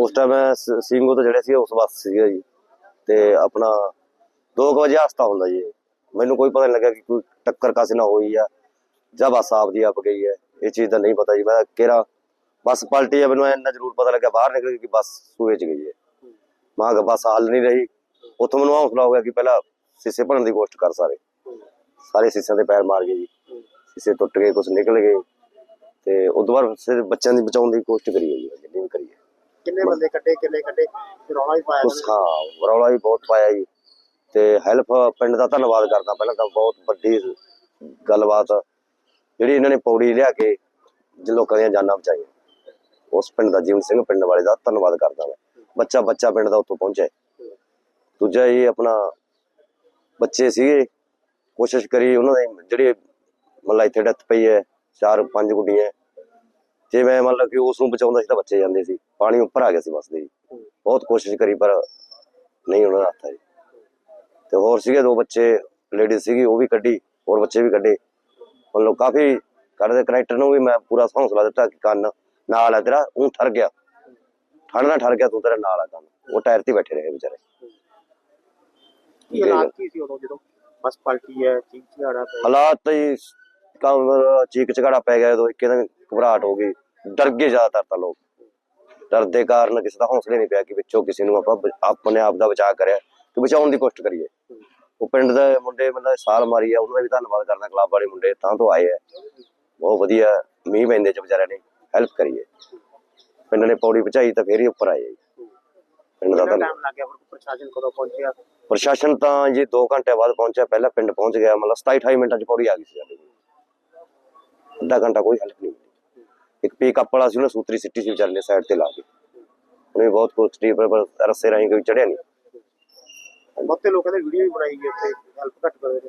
ਉਸ ਟਾਈਮ ਮੈਂ ਸ- ਸਿੰਘੂ ਤੋਂ ਜਿਹੜੇ ਸੀ ਉਸ ਬੱਸ ਸੀਗਾ ਜੀ। ਤੇ ਆਪਣਾ 2 ਵਜੇ ਹਸਤਾ ਹੁੰਦਾ ਜੀ। ਮੈਨੂੰ ਕੋਈ ਪਤਾ ਨਹੀਂ ਲੱਗਾ ਕਿ ਕੋਈ ਟੱਕਰ ਕਾਸੇ ਨਾਲ ਹੋਈ ਆ ਜਾਂ ਬੱਸ ਆਪਦੀ ਆਪ ਗਈ ਹੈ ਇਹ ਚੀਜ਼ ਦਾ ਨਹੀਂ ਪਤਾ ਜੀ। ਮੈਂ ਕਿਹੜਾ ਬੱਸ ਪਲਟੀ ਹੈ ਮੈਨੂੰ ਇੰਨਾ ਜ਼ਰੂਰ ਪਤਾ ਲੱਗਾ ਬਾਹਰ ਨਿਕਲ ਕੇ ਕਿ ਬੱਸ ਸੂਏ ਚ ਗਈ ਹੈ ਮਾਂ ਕਿ ਬੱਸ ਹੱਲ ਨਹੀਂ ਰਹੀ। ਉੱਥੋਂ ਮੈਨੂੰ ਹੌਸਲਾ ਹੋ ਗਿਆ ਕਿ ਪਹਿਲਾਂ ਸੀਸੇ ਭਰਨ ਦੀ ਕੋਸ਼ਿਸ਼ ਕਰ ਸਾਰੇ। ਸਾਰੇ ਸੀਸਿਆਂ ਦੇ ਪੈਰ ਮਾਰ ਗਏ ਜੀ। ਸੀਸੇ ਟੁੱਟ ਗਏ ਕੁਝ ਨਿਕਲ ਗਏ। ਤੇ ਉਦੋਂ ਬਾਅਦ ਫਿਰ ਬੱਚਿਆਂ ਦੀ ਬਚਾਉਣ ਦੀ ਕੋਸ਼ਿਸ਼ ਕਰੀ ਹੈ ਜੀ। ਕਿੰਨੇ ਬੰਦੇ ਕੱਢੇ ਕਿੰਨੇ ਕੱਢੇ? ਰੌਲਾ ਹੀ ਪਾਇਆ ਉਸ ਹਾਂ ਰੌਲਾ ਵੀ ਬਹੁਤ ਪਾਇਆ ਜੀ। ਤੇ ਹੈਲਪ ਪਿੰਡ ਦਾ ਧੰਨਵਾਦ ਕਰਦਾ ਪਹਿਲਾਂ ਤਾਂ ਬਹੁਤ ਵੱਡੀ ਗੱਲਬਾਤ। ਜਿਹੜੀ ਇਹਨਾਂ ਨੇ ਪੌੜੀ ਲਿਆ ਕੇ ਜਿ ਲੋਕਾਂ ਦੀਆਂ ਜਾਨਾਂ ਬਚਾਈਆਂ। ਉਸ ਪਿੰਡ ਦਾ ਜੀਵਨ ਸਿੰਘ ਪਿੰਡ ਵਾਲੇ ਦਾ ਧੰਨਵਾਦ ਕਰਦਾ ਮੈਂ। ਬੱਚਾ ਬੱਚਾ ਪਿੰਡ ਦਾ ਉੱਥੋਂ ਪਹੁੰਚਿਆ। ਦੂਜਾ ਇਹ ਆਪਣਾ ਬੱਚੇ ਸੀਗੇ। ਕੋਸ਼ਿਸ਼ ਕਰੀ ਉਹਨਾਂ ਦੇ ਜਿਹੜੇ ਮਤਲਬ ਇੱਥੇ ਡੈਥ ਪਈ ਹੈ ਚਾਰ ਪੰਜ ਗੁੱਡੀਆਂ। ਜੇ ਮੈਂ ਮਤਲਬ ਕਿ ਉਸ ਨੂੰ ਬਚਾਉਂਦਾ ਸੀ ਤਾਂ ਬੱਚੇ ਜਾਂਦੇ ਸੀ। ਪਾਣੀ ਉੱਪਰ ਆ ਗਿਆ ਸੀ ਬੱਸ ਦੇ ਬਹੁਤ ਕੋਸ਼ਿਸ਼ ਕਰੀ ਪਰ ਨਹੀਂ ਉਹਨਾਂ ਦਾ ਹੱਥ ਆਈ ਤੇ ਹੋਰ ਸੀਗੇ ਦੋ ਬੱਚੇ ਲੇਡੀਜ਼ ਸੀਗੀ ਉਹ ਵੀ ਕੱਢੀ ਹੋਰ ਬੱਚੇ ਵੀ ਕੱਢੇ। ਮਤਲਬ ਕਾਫੀ ਕਰਦੇ ਕਨੈਕਟਰ ਨੂੰ ਵੀ ਮੈਂ ਪੂਰਾ ਹੌਸਲਾ ਦਿੱਤਾ ਕਿ ਕੰਨ ਨਾਲ ਹੈ ਤੇਰਾ ਉਹ ਠਰ ਗਿਆ। ਠੰਡ ਨਾਲ ਠਰ ਗਿਆ ਤੂੰ ਤੇਰਾ ਨਾਲ ਆ ਕੰਨ। ਉਹ ਟਾਇਰ ਤੇ ਬੈਠੇ ਰਹੇ ਵਿਚਾਰੇ। ਕੀ ਹਾਲਾਤ ਕੀ ਸੀ ਉਦੋਂ ਜਦੋਂ ਬੱਸ ਪਲਟੀ ਹੈ ਚੀਕ ਚਿਹਾੜਾ ਹਾਲਾਤ ਤਾਂ ਚੀਕ ਪੈ ਗਿਆ ਜਦੋਂ ਇੱਕਦਮ ਘਬਰਾਹਟ ਹੋ ਗਈ ਡਰ ਗਏ ਜ਼ਿਆਦਾਤਰ ਤਾਂ ਲੋਕ। ਡਰ ਦੇ ਕਾਰਨ ਕਿਸੇ ਦਾ ਹੌਸਲੇ ਨਹੀਂ ਪਿਆ ਕਿ ਵਿੱਚੋਂ ਕਿਸੇ ਨੂੰ ਆਪਾਂ ਆਪਣੇ ਆਪ ਦਾ ਬਚਾਅ ਕਰਿਆ ਕਿ ਬਚਾਉਣ ਦੀ ਕੋਸ਼ਿਸ਼ ਕਰੀਏ। ਉਹ ਪਿੰਡ ਦੇ ਮੁੰਡੇ ਮਤਲਬ ਸਾਲ ਮਾਰੀ ਆ ਉਹਨਾਂ ਦਾ ਵੀ ਧੰਨਵਾਦ ਕਰਦਾ ਕਲੱਬ ਵਾਲੇ ਮੁੰਡੇ ਤਾਂ ਤੋਂ ਆਏ ਆ। ਬਹੁਤ ਵਧੀਆ ਮੀਂਹ ਪੈਂਦੇ ਚ ਵਿਚਾਰਿਆਂ ਨੇ ਹੈਲਪ ਕਰੀਏ। ਪਿੰਡ ਨੇ ਪੌੜੀ ਪਹੁੰਚਾਈ ਤਾਂ ਫੇਰ ਹੀ ਉੱਪਰ ਆਏ ਪਿੰਡ ਦਾ ਟਾਈਮ ਲੱਗ ਗਿਆ ਫਿਰ ਪ੍ਰਸ਼ਾਸਨ ਕਦੋਂ ਪਹੁੰਚਿਆ? ਪ੍ਰਸ਼ਾਸਨ ਤਾਂ ਜੀ 2 ਘੰਟੇ ਬਾਅਦ ਪਹੁੰਚਿਆ ਪਹਿਲਾਂ ਪਿੰਡ ਪਹੁੰਚ ਗਿਆ ਮਤਲਬ 27 28 ਮਿੰਟਾਂ ਚ ਪੌੜੀ ਆ ਗਈ ਸੀ ਸਾਡੇ ਅੱਧਾ ਘੰਟਾ ਕੋਈ ਹੈਲਪ ਨਹੀਂ। ਇੱਕ ਪਿਕਅਪ ਵਾਲਾ ਸੀ ਉਹਨੇ ਸੂਤਰੀ ਸਿੱਟੀ ਸੀ ਨੇ ਸਾਈਡ ਤੇ ਲਾ ਕੇ। ਉਹਨੇ ਬਹੁਤ ਕੋਸ਼ਿਸ਼ ਪਰ ਪਰ ਰਸਤੇ ਰਾਹੀਂ ਕੋਈ ਚੜਿਆ ਨਹੀਂ ਬਹੁਤੇ ਲੋਕਾਂ ਨੇ ਵੀਡੀਓ ਵੀ ਬਣਾਈ ਹੈ ਇੱਥੇ ਹੈਲਪ ਘੱਟ ਕਰਦੇ ਨੇ।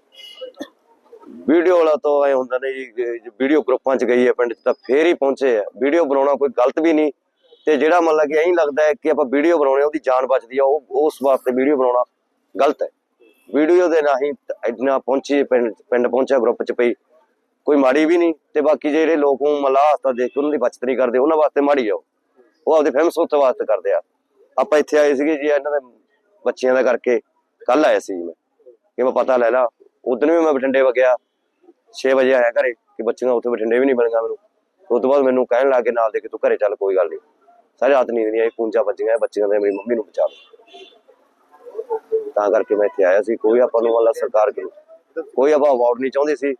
ਵੀਡੀਓ ਵਾਲਾ ਤਾਂ ਐ ਹੁੰਦਾ ਨੇ ਜੀ ਵੀਡੀਓ ਗਰੁੱਪਾਂ ਚ ਗਈ ਹੈ ਪਿੰਡ ਚ ਤਾਂ ਫੇਰ ਹੀ ਪਹੁੰਚੇ ਆ। ਵੀਡੀਓ ਬਣਾਉਣਾ ਕੋਈ ਗਲਤ ਵੀ ਨਹੀਂ। ਤੇ ਜਿਹੜਾ ਮਤਲਬ ਕਿ ਐਂ ਲੱਗਦਾ ਹੈ ਕਿ ਆਪਾਂ ਵੀਡੀਓ ਬਣਾਉਣੇ ਉਹਦੀ ਜਾਨ ਬਚਦੀ ਆ ਉਹ ਉਸ ਵਾਸਤੇ ਵੀਡੀਓ ਬਣਾਉਣਾ ਗਲਤ ਹੈ। ਵੀਡੀਓ ਦੇ ਰਾਹੀਂ ਇੰਨਾ ਪਹੁੰਚੀ ਪਿੰਡ ਪਿੰਡ ਪਹੁੰਚਿਆ ਗਰੁੱਪ ਚ ਪਈ। ਕੋਈ ਮਾੜੀ ਵੀ ਨਹੀਂ, ਤੇ ਬਾਕੀ ਜਿਹੜੇ ਲੋਕ ਨੂੰ ਮਲਾਹ ਦੇਖ ਕੇ ਉਹਨਾਂ ਦੀ ਬਚਤ ਨਹੀਂ ਕਰਦੇ, ਉਹਨਾਂ ਵਾਸਤੇ ਮਾੜੀ ਆ ਉਹ। ਆਪਦੇ ਫੇਮਸ ਉੱਤੇ ਵਾਸਤੇ ਕਰਦੇ ਆ। ਆਪਾਂ ਇੱਥੇ ਆਏ ਸੀਗੇ ਜੀ, ਇਹਨਾਂ ਦੇ ਬੱਚਿਆਂ ਦਾ ਕਰਕੇ ਕੱਲ ਆਇਆ ਸੀ ਮੈਂ। ਕਿ ਮੈਂ ਪਤਾ ਲੈ ਲਾ, ਉਦੋਂ ਵੀ ਮੈਂ ਬਠਿੰਡੇ ਵਗਿਆ 6 ਵਜੇ ਆਇਆ ਘਰੇ, ਕਿ ਬੱਚੀਆਂ ਉੱਥੇ ਬਠਿੰਡੇ ਵੀ ਨਹੀਂ ਮਿਲੀਆਂ ਮੈਨੂੰ। ਉਸ ਤੋਂ ਬਾਅਦ ਮੈਨੂੰ ਕਹਿਣ ਲੱਗੇ ਨਾਲ ਦੇ ਕਿ ਤੂੰ ਘਰੇ ਚੱਲ, ਕੋਈ ਗੱਲ ਨਹੀਂ। ਸਾਰੀ ਰਾਤ ਨੀਂਦ ਨਹੀਂ ਆਈ, ਪੂੰਜਾ ਵੱਜੀਆਂ, ਬੱਚੀਆਂ ਦੇ ਮੇਰੀ ਮੰਮੀ ਨੂੰ ਬਚਾ ਲਓ ਤਾਂ ਕਰਕੇ ਮੈਂ ਇੱਥੇ ਆਇਆ ਸੀ, ਕੋਈ ਆਪਾਂ ਨੂੰ ਵਾਲਾ ਸਰਕਾਰ ਕੋਲ, ਕੋਈ ਆਪਾਂ ਅਵਾਰਡ ਨਹੀਂ ਚਾਹੁੰਦੇ ਸੀ।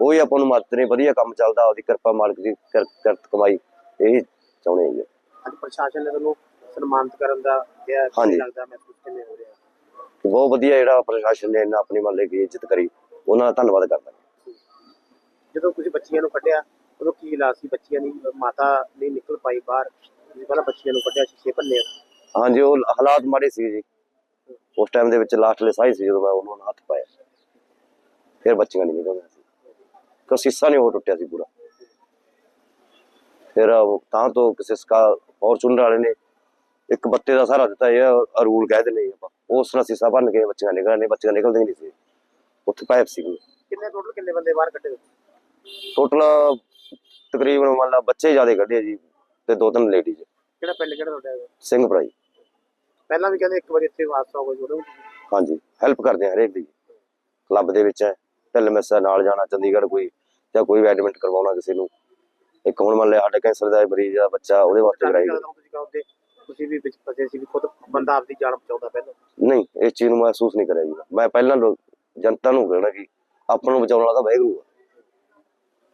ਕੋਈ ਆਪਾਂ ਨੂੰ ਮਦਦ ਨਹੀਂ ਵਧੀਆ ਕੰਮ ਚੱਲਦਾ ਉਹਦੀ ਕਿਰਪਾ ਮਾਲਕ ਦੀ ਕਿਰ- ਕਿਰਤ ਕਮਾਈ ਇਹ ਚਾਹੁੰਦੇ ਹਾਂ ਜੀ ਅੱਜ ਪ੍ਰਸ਼ਾਸਨ ਨੇ ਤੁਹਾਨੂੰ ਸਨਮਾਨਿਤ ਕਰਨ ਦਾ ਕਿਹਾ ਕੀ ਹਾਂਜੀ। ਲੱਗਦਾ ਮਹਿਸੂਸ ਕਿਵੇਂ ਹੋ ਰਿਹਾ? ਤੇ ਬਹੁਤ ਵਧੀਆ ਜਿਹੜਾ ਪ੍ਰਸ਼ਾਸਨ ਨੇ ਇਹਨਾਂ ਆਪਣੀ ਮਹੱਲੇ ਦੀ ਇੱਜ਼ਤ ਕਰੀ ਉਹਨਾਂ ਦਾ ਧੰਨਵਾਦ ਕਰਦਾ। ਜਦੋਂ ਤੁਸੀਂ ਬੱਚੀਆਂ ਨੂੰ ਕੱਢਿਆ ਉਦੋਂ ਕੀ ਹਾਲਾਤ ਸੀ? ਬੱਚੀਆਂ ਦੀ ਮਾਤਾ ਨਹੀਂ ਨਿਕਲ ਪਾਈ ਬਾਹਰ ਪਹਿਲਾਂ ਬੱਚੀਆਂ ਨੂੰ ਕੱਢਿਆ ਸ਼ੀਸ਼ੇ ਭੰਨੇ ਹਾਂਜੀ ਉਹ ਹਾਲਾਤ ਮਾੜੇ ਸੀ ਜੀ। ਉਸ ਟਾਈਮ ਦੇ ਵਿੱਚ ਲਾਸਟਲੇ ਸਾਈ ਸੀ ਜਦੋਂ ਮੈਂ ਉਹਨਾਂ ਨੂੰ ਹੱਥ ਪਾਇਆ। ਫਿਰ ਬੱਚੀਆਂ ਨਹੀਂ ਨਿਕਲਦੀਆਂ। ਸੀ ਕੋ ਸੀਸਾ ਨਹੀਂ ਹੋ ਟੁੱਟਿਆ ਸੀ ਪੂਰਾ। ਫਿਰ ਉਹ ਤਾਂ ਤੋਂ ਕਿਸੇ ਸਕਾ ਫੋਰਚੂਨਰ ਵਾਲੇ ਨੇ ਇੱਕ ਬੱਤੇ ਦਾ ਸਹਾਰਾ ਦਿੱਤਾ ਇਹ ਰੂਲ ਕਹਿ ਦਿੰਦੇ ਆਪਾਂ। ਉਸ ਨਾਲ ਸੀਸਾ ਭੰਨ ਕੇ ਬੱਚੀਆਂ ਨਿਕਲਣੇ ਬੱਚੀਆਂ ਨਿਕਲਦੀਆਂ ਨਹੀਂ ਸੀ। ਉੱਥੇ ਪਾਇਪ ਸੀ ਕਿੰਨੇ ਟੋਟਲ ਕਿੰਨੇ ਬੰਦੇ ਬਾਹਰ ਕੱਢੇ ਟੋਟਲ ਤਕਰੀਬਨ ਮੰਨ ਲਾ ਬੱਚੇ ਜ਼ਿਆਦਾ ਕੱਢੇ ਜੀ ਤੇ ਦੋ ਤਿੰਨ ਲੇਡੀਜ਼ ਕਿਹੜਾ ਪਿੰਡ ਕਿਹੜਾ ਤੁਹਾਡਾ? ਸਿੰਘ ਭਰਾਈ। ਪਹਿਲਾਂ ਵੀ ਕਹਿੰਦੇ ਇੱਕ ਵਾਰੀ ਇੱਥੇ ਹਾਦਸਾ ਹੋ ਗਿਆ ਹਾਂਜੀ ਹੈਲਪ ਕਰਦੇ ਆ ਹਰੇਕ ਦੀ। ਕਲੱਬ ਦੇ ਵਿੱਚ ਹੈ। ਢਿੱਲ ਮਿੱਸਾ ਨਾਲ ਜਾਣਾ ਚੰਡੀਗੜ੍ਹ ਕੋਈ ਜਾਂ ਕੋਈ ਐਡਮਿਟ ਕਰਵਾਉਣਾ ਕਿਸੇ ਨੂੰ। ਇੱਕ ਹੁਣ ਮੰਨ ਲਿਆ ਸਾਡੇ ਕੈਂਸਰ ਦਾ ਮਰੀਜ਼ ਦਾ ਬੱਚਾ ਉਹਦੇ ਵਾਸਤੇ ਕਰਾਈ ਤੁਸੀਂ ਵੀ ਵਿੱਚ ਫਸੇ ਸੀ ਵੀ ਖੁਦ ਬੰਦਾ ਆਪਦੀ ਜਾਨ ਬਚਾਉਂਦਾ ਪਹਿਲਾਂ। ਨਹੀਂ ਇਸ ਚੀਜ਼ ਨੂੰ ਮਹਿਸੂਸ ਨਹੀਂ ਕਰਿਆ ਜੀ ਮੈਂ। ਪਹਿਲਾਂ ਜਨਤਾ ਨੂੰ ਕਹਿਣਾ ਕਿ ਆਪਾਂ ਨੂੰ ਬਚਾਉਣ ਵਾਲਾ ਤਾਂ ਵਾਹਿਗੁਰੂ ਆ।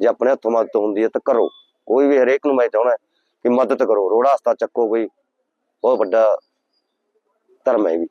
ਜੇ ਆਪਣੇ ਹੱਥੋਂ ਮਦਦ ਹੁੰਦੀ ਹੈ ਤਾਂ ਕਰੋ। ਕੋਈ ਵੀ ਹਰੇਕ ਨੂੰ ਮੈਂ ਚਾਹਣਾ ਕਿ ਮਦਦ ਕਰੋ। ਰੋੜਾ ਹਸਤਾ ਚੱਕੋ ਕੋਈ। ਬਹੁਤ ਵੱਡਾ ਧਰਮ ਹੈ ਵੀ।